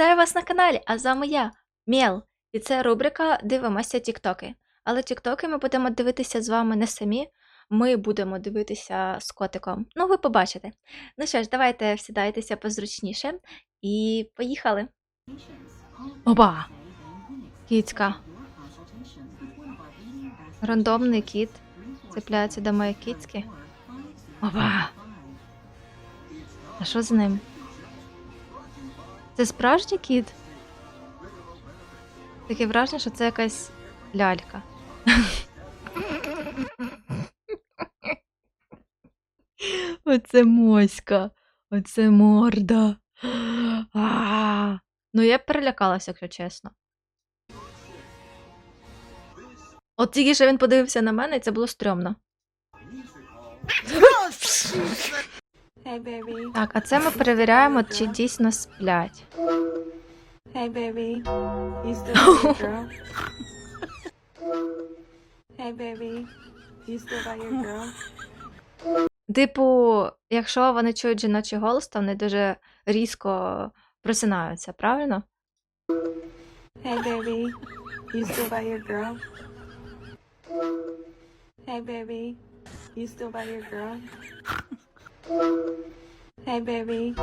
Вітаю вас на каналі, а з вами я, Мєл. І це рубрика Дивимося Тіктоки. Але Тіктоки ми будемо дивитися з вами не самі, ми будемо дивитися з котиком. Ну, ви побачите. Ну що ж, давайте всідайтеся позручніше і поїхали. Оба! Кіцька. Рандомний кіт цепляється до моєї кіцьки. Оба! А що з ним? Це справжній кіт? Таке враження, що це якась лялька. Оце моська, оце морда. А, Ну, я б перелякалася, якщо чесно. От тільки що він подивився на мене, і це було стрьомно. Hey baby, Так, а це ми перевіряємо, чи дійсно сплять. hey baby, you still by your girl? hey baby, you still by your girl? Типу, якщо вони чують жіночий голос, то вони дуже різко просинаються, правильно? Hey baby, you still by your girl? Hey baby, you still by your girl? Hey baby,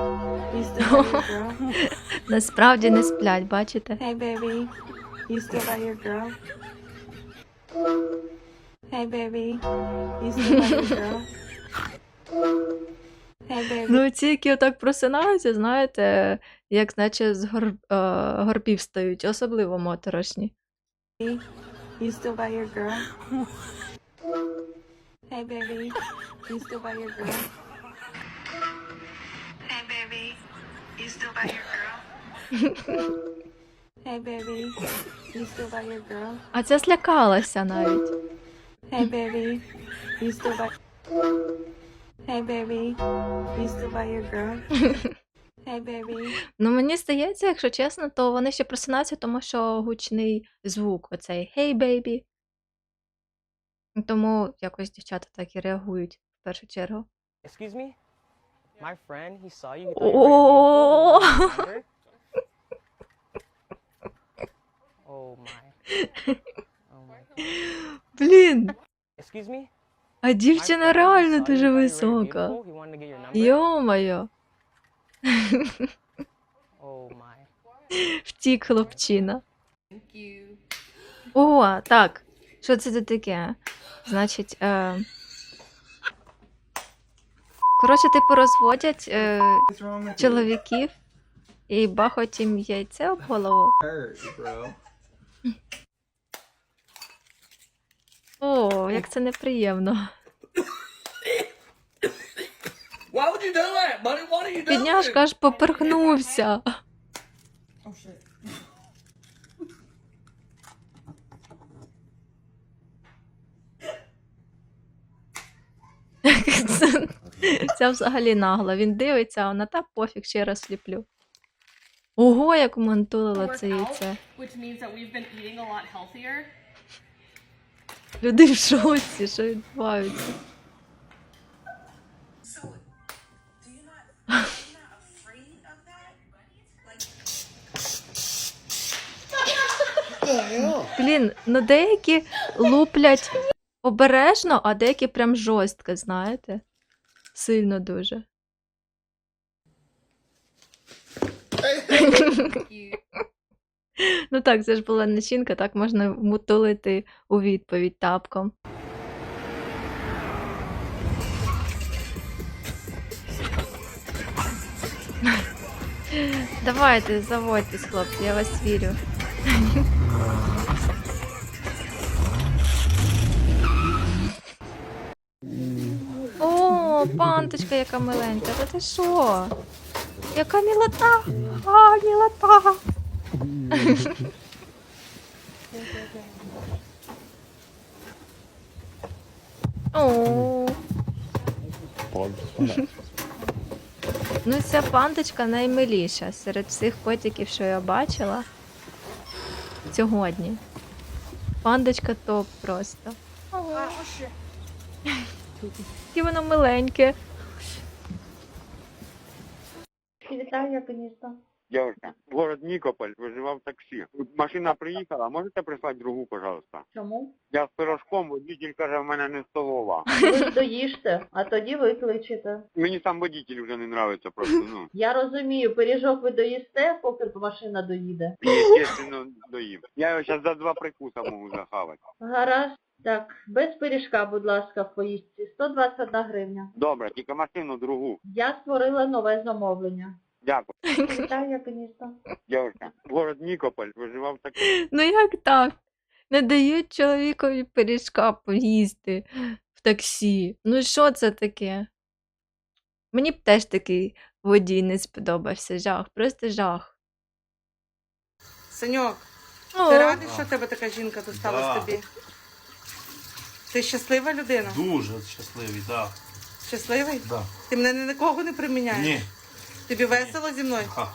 you still by your girl? Насправді не сплять, бачите? Hey baby, you still by your girl? Hey baby, you still by your girl? Hey baby, Ну, ці, які отак просинаються, знаєте, як наче з гор... е, горбів стають, особливо моторошні. you still by your girl? Hey baby, you still by your girl? You still by your girl? Hey baby, you still by your girl? А ця злякалася навіть. Hey baby, you still by Hey baby, you still by your girl? Hey baby, Ну, мені здається, якщо чесно, то вони ще просинаються, тому що гучний звук, оцей «Hey, baby». Тому якось дівчата так і реагують в першу чергу. Excuse me? My friend, he saw you. He Oh. Oh my. Oh my. Блін, Excuse me? а дівчина реально дуже висока. Йо-моє, Oh my. втік хлопчина. О, так. Що це таке? Значить, е... коротше, типу, розводять е... чоловіків і бахать їм яйце об голову. О, як це неприємно. Підняшка аж поперхнувся. Oh shit. Це- Це взагалі нагло. Він дивиться, а вона та пофіг, ще раз сліплю. Ого, як умантулило це яйце. Люди в шоці, що відбувається. Блін, ну деякі луплять обережно, а деякі прям жорстко, знаєте? Сильно дуже. Ну так, це ж була начинка, так можна мутулити у відповідь тапком. Давайте, заводьтесь, хлопці, я вас вірю. О, панточка, яка миленька. Та ти що? Яка мілота? А, мілота. О. Ну, ця панточка наймиліша серед всіх котиків, що я бачила сьогодні. Пандочка топ просто. Яке воно миленьке. Вітаю, звісно. Девушка, город Никополь, вызывал такси. Тут машина приїхала, можете прислати другу, пожалуйста? Чому? Я з пирожком, водитель каже, в мене не столова. Ви доїжте, а тоді викличете. Мені сам водитель вже не нравиться просто, ну. Я розумію, пиріжок ви доїсте, поки машина доїде. І, естественно, доїм. Я його зараз за два прикуса можу захавати. Гаразд. Так, без пиріжка, будь ласка, в поїздці. 121 гривня. Добре, тільки машину другу. Я створила нове замовлення. Дякую. Вітаю, як місто. Девушка, город Никополь, вызывал такси. Ну як так? Не дають чоловікові пиріжка поїсти в таксі. Ну що це таке? Мені б теж такий водій не сподобався. Жах, просто жах. Саньок, О, ти радий, що тебе така жінка досталась Да. тобі? Ти щаслива людина? Дуже щасливий, так. Щасливий? Да. Ти мене ні на кого не приміняєш? Ні. Тобі весело зі мною? Ха.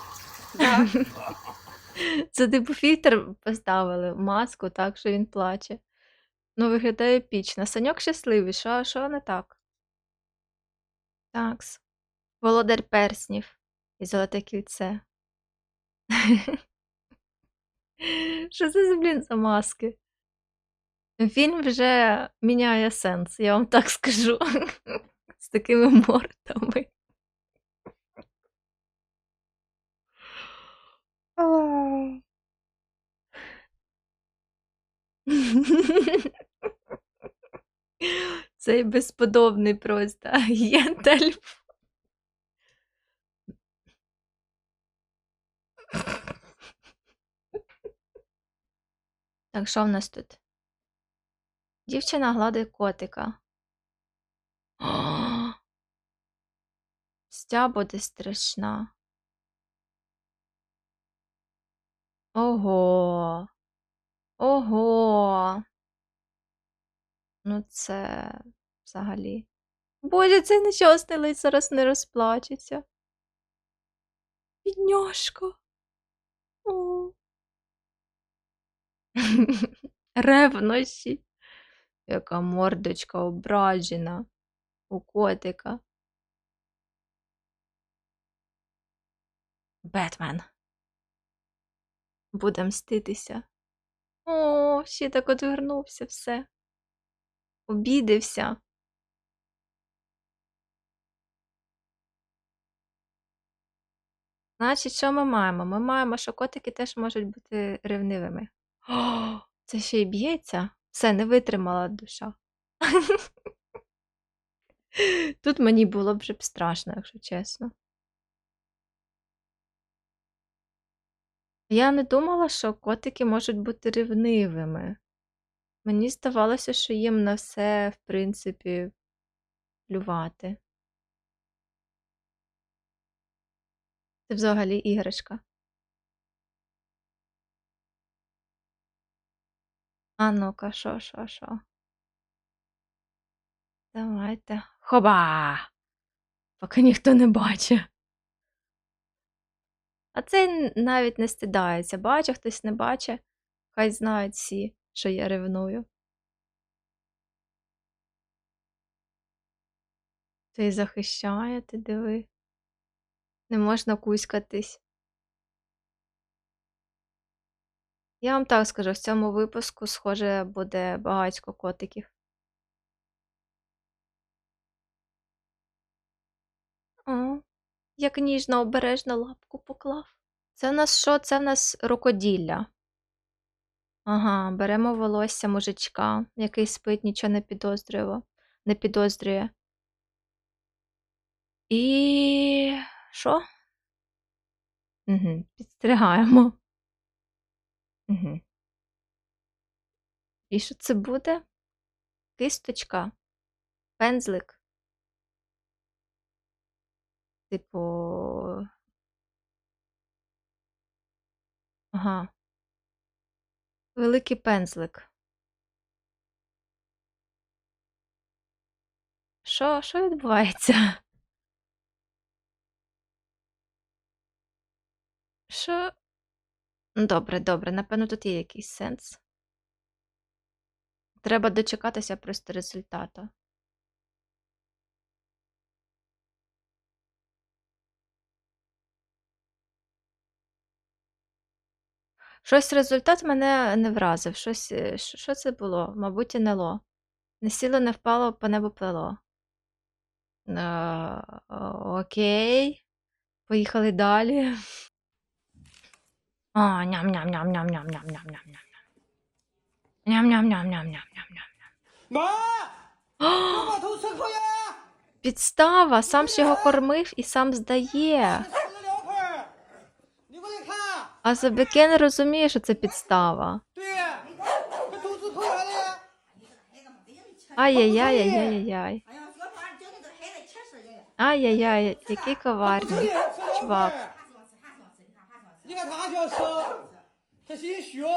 Да. Це типу фільтр поставили, маску, так, що він плаче. Ну, виглядає епічно. Саньок щасливий, що, що не так? Такс. Володар перснів і золоте кільце. Що це за, блін, за маски? Фільм вже міняє сенс, я вам так скажу. З такими мордами. А. Цей безподобний просто Єнтель. Так, що в нас тут? Дівчина гладить котика. Стя буде страшна. Ого. Ого. Ну, це взагалі. Боже, цей нещасний ледь зараз не розплачеться. Бідняшка. О. Ревнощі. Яка мордочка ображена у котика. Бетмен. Буде мститися. О, ще так одвернувся все. Обідився. Значить, що ми маємо? Ми маємо, що котики теж можуть бути ревнивими. О, це ще й б'ється? Все, не витримала душа. Тут мені було б вже страшно, якщо чесно. Я не думала, що котики можуть бути ревнивими. Мені здавалося, що їм на все, в принципі, плювати. Це взагалі іграшка. А ну-ка, що? Давайте. Хоба! Поки ніхто не бачить. А цей навіть не стидається. Бачить, хтось не бачить. Хай знають всі, що я ревную. Ти захищає, ти диви. Не можна кузькатись. Я вам так скажу, в цьому випуску, схоже, буде багатько котиків. О, як ніжно обережно лапку поклав. Це в нас що? Це в нас рукоділля. Ага, беремо волосся мужичка, який спить, нічого не підозрює. Не підозрює. І що? Угу, підстригаємо. Угу. І що це буде? Кисточка, пензлик. Типу. Ага. Великий пензлик. Що, що відбувається? Що? Добре, добре, напевно, тут є якийсь сенс. Треба дочекатися просто результату. Щось результат мене не вразив. Щось, е, що, це було? Мабуть, НЛО. Не сіло, не впало, по небу плело. Е, окей. Поїхали далі. О, ням-ням-ням-ням-ням-ням-ням-ням. Ням-ням-ням-ням-ням-ням-ням. Підстава! Сам ж його кормив і сам здає. А Забеке не розуміє, що це підстава. Ай-яй-яй-яй-яй-яй. Ай-яй-яй, який коварний чувак.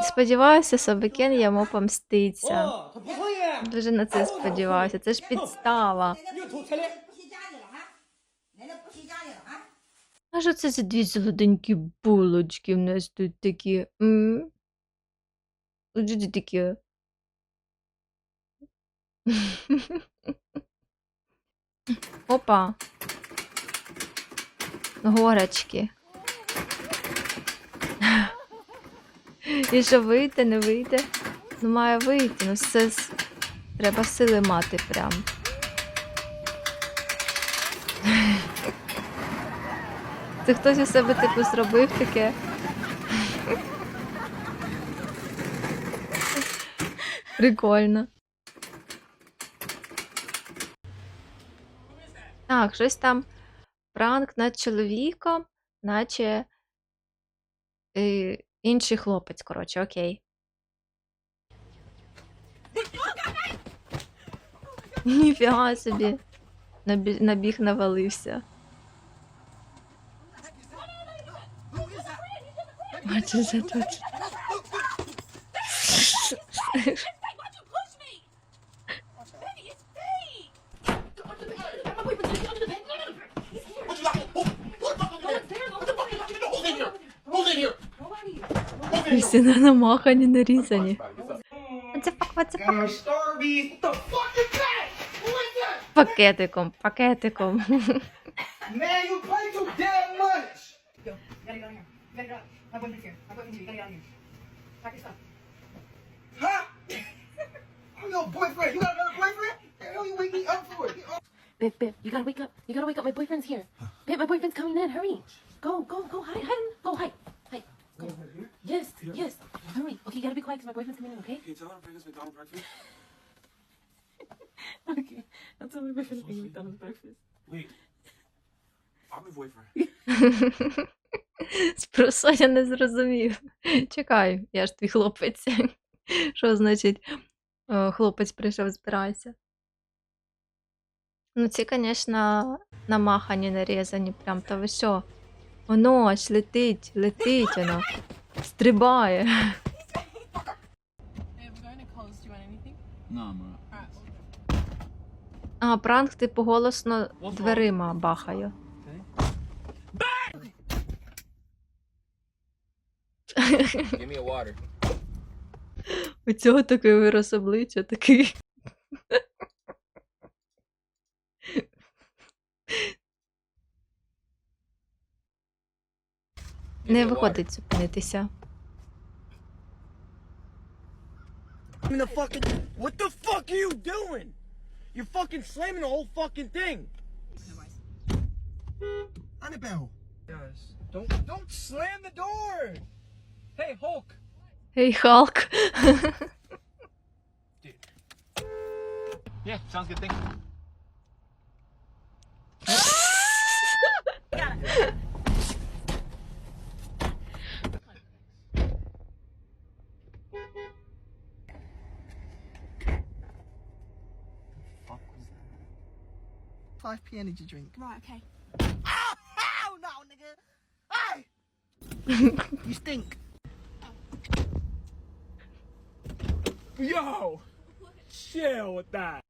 Сподіваюся, Собакен йому помститься. Дуже на це сподіваюся. Це ж підстава. А що це за дві солоденькі булочки в нас тут такі? М? Що це таке? Опа. Горочки. І що вийде, не вийде? Ну має вийти, ну все треба сили мати прям. Це хтось у себе типу зробив таке. Прикольно. Так, щось там пранк над чоловіком, наче е, інший хлопець, коротше, окей. Ніфіга собі. Набі- Набіг навалився. Бачиш, це тут? Wake me up for? Get off- Bib, Bib, you gotta wake up. You gotta wake up. My boyfriend's here. Bib, my boyfriend's coming in. Hurry. Go, go. Go, hide. Hide. Her to bring us McDonald's breakfast? Okay. I'll tell my boyfriend to bring McDonald's breakfast. Wait. I'm your boyfriend. Спросо я не зрозумів. Чекай, я ж твій хлопець. Що значить, е, хлопець прийшов, збирайся. Ну, ці, звісно, намахані, нарізані, прям то ви що? Воно аж летить, летить воно. Стрибає. А, пранк, типу, голосно дверима бахаю. У цього такий вираз обличчя, такий. Не виходить зупинитися. slamming the fucking. What the fuck are you doing? You're fucking slamming the whole fucking thing. Annabelle. Guys, don't don't slam the door. Hey Hulk. Hey Hulk. Dude. Yeah, sounds good. Thank you. Five p energy drink. Right. Okay. Ow, no, nigga. Hey. you stink. Yo, chill with that.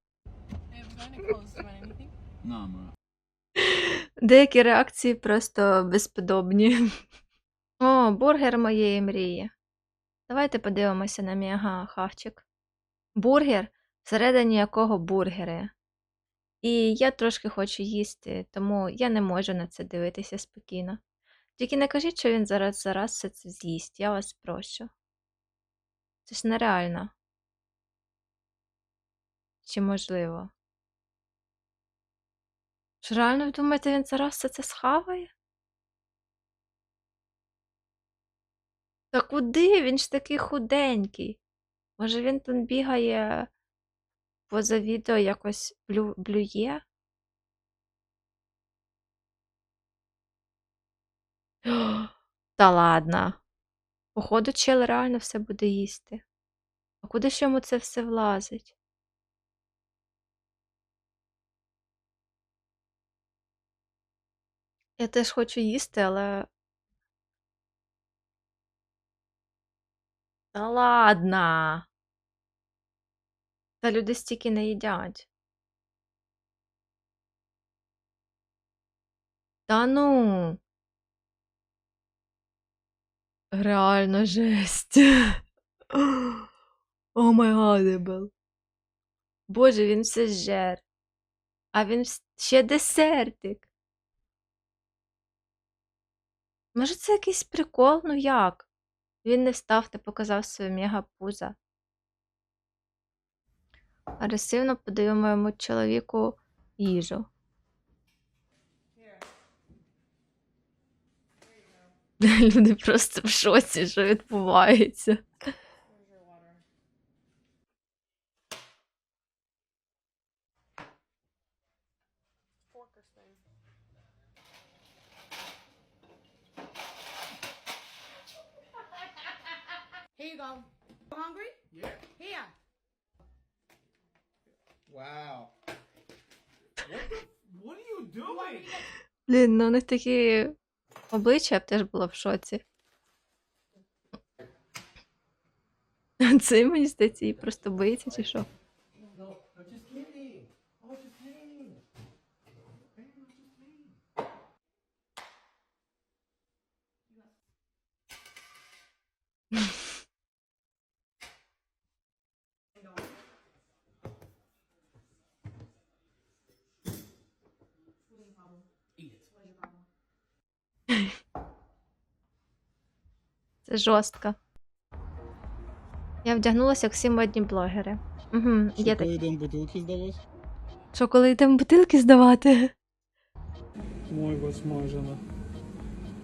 Bro. Деякі реакції просто безподобні. О, бургер моєї мрії. Давайте подивимося на мій ага, хавчик. Бургер, всередині якого бургери. І я трошки хочу їсти, тому я не можу на це дивитися спокійно. Тільки не кажіть, що він зараз зараз все це з'їсть, я вас прошу. Це ж нереально. Чи можливо? Що реально ви думаєте, він зараз все це схаває? Та куди? Він ж такий худенький. Може він там бігає поза відео якось блю... блює? Та ладно. Походу, чел реально все буде їсти. А куди ж йому це все влазить? Я теж хочу їсти, але. Та ладно. Та люди стільки не їдять. Та ну. Реально жесть. О май гадебл. Боже, він все жер. А він ще десертик. Може, це якийсь прикол? Ну як? Він не встав та показав своє мегапуза. Агресивно подаю моєму чоловіку їжу. Люди просто в шоці, що відбувається. Here you go. Hungry? Yeah. Here. Wow. What are you doing? Блін, ну у них такі обличчя я б теж була в шоці. Це мені здається, її просто боїться, чи що? No, no, just kidding. Oh, just kidding. Okay, no, just kidding. Це жорстко. Я вдягнулася як всі модні блогери. Угу, є так. йдемо бутилки здавати? Що, коли йдемо бутилки здавати? Мой восьмой жена.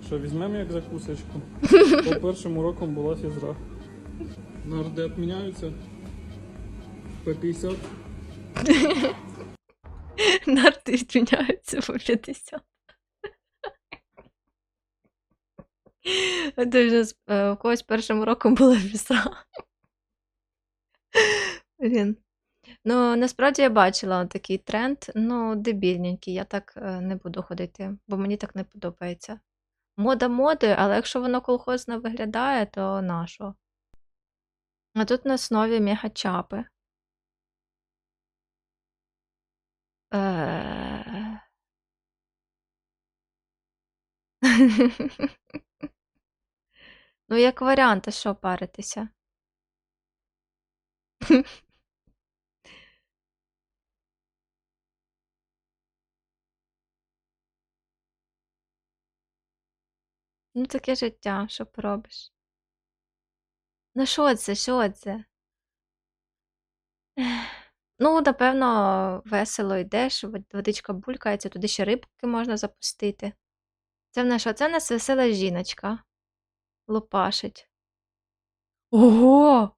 Що, візьмемо як закусочку? По першим урокам була фізра. Нардеп міняються. По 50. Нарти відміняються по 50. А вже е, у когось першим роком була вісра. Блін. Ну, насправді я бачила такий тренд, ну, дебільненький, я так е, не буду ходити, бо мені так не подобається. Мода моди, але якщо воно колхозно виглядає, то нащо? А тут на основі мегачапи. Ну, як варіант, а що паритися? Ну, таке життя, що поробиш? Ну, що це, що це? Ну, напевно, весело йдеш, вод- водичка булькається, туди ще рибки можна запустити. Це в нас що? Це в нас весела жіночка. Лопашить. Ого!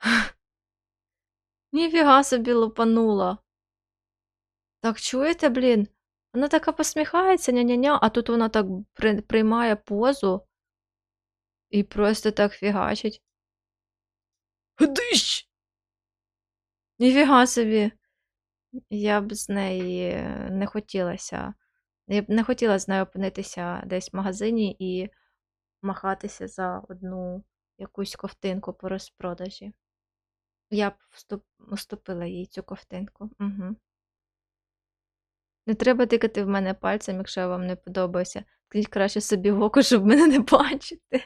Ніфіга собі лупанула. Так чуєте, блін? Вона така посміхається, ня-ня-ня, а тут вона так при- приймає позу і просто так фігачить. Дищ! Ніфіга собі. Я б з неї не хотілася. Я б не хотіла з нею опинитися десь в магазині і махатися за одну якусь ковтинку по розпродажі. Я б вступ... уступила їй цю ковтинку. Угу. Не треба тикати в мене пальцем, якщо я вам не подобаюся. Ткніть краще собі в око, щоб мене не бачити.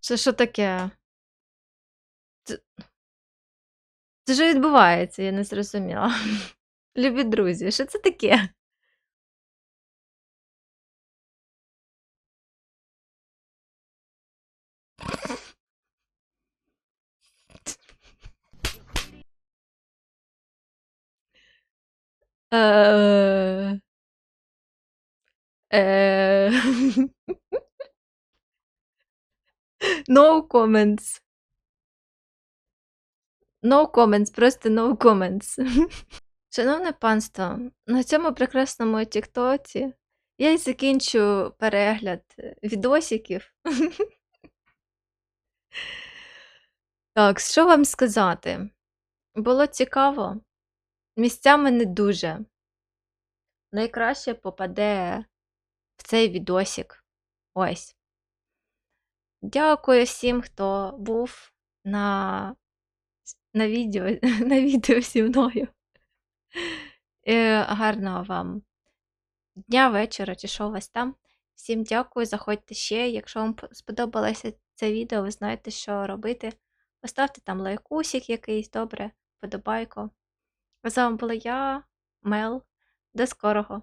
Це що таке? Це, що відбувається, я не зрозуміла. Любі друзі, що це таке? Е... Е... No comments. No comments, просто no comments. Шановне панство, на цьому прекрасному тіктоці я й закінчу перегляд е, відосиків. Так, що вам сказати? Було цікаво, місцями не дуже. Найкраще попаде в цей відосик. Ось. Дякую всім, хто був на, на відео, на відео зі мною. Е, Гарного вам дня, вечора, чи що у вас там. Всім дякую, заходьте ще. Якщо вам сподобалося це відео, ви знаєте, що робити. Поставте там лайкусик якийсь, добре, подобайку. З вами була я, Мел. До скорого!